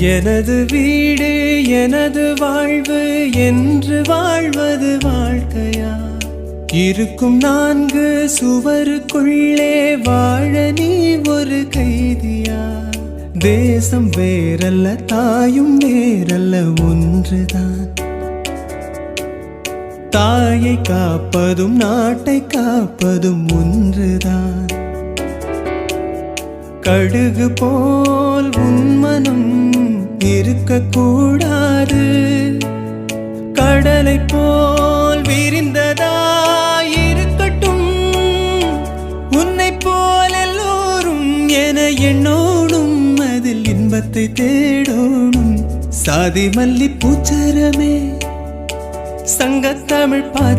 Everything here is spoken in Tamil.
எனது வீடு எனது வாழ்வு என்று வாழ்வது வாழ்க்கையா? இருக்கும் நான்கு சுவருக்குள்ளே வாழ நீ ஒரு கைதியா? தேசம் வேறல்ல தாயும் வேறல்ல ஒன்றுதான். தாயை காப்பதும் நாட்டை காப்பதும் ஒன்றுதான். கடுகு போல் இருக்கக்கூடாது. கடலை போல் விரிந்ததா இருக்கட்டும். உன்னை போல் எல்லோரும் என எண்ணோடும் அதில் இன்பத்தை தேடோடும் சாதி மல்லி பூச்சரமே சங்கத்தமிழ் பாச்சு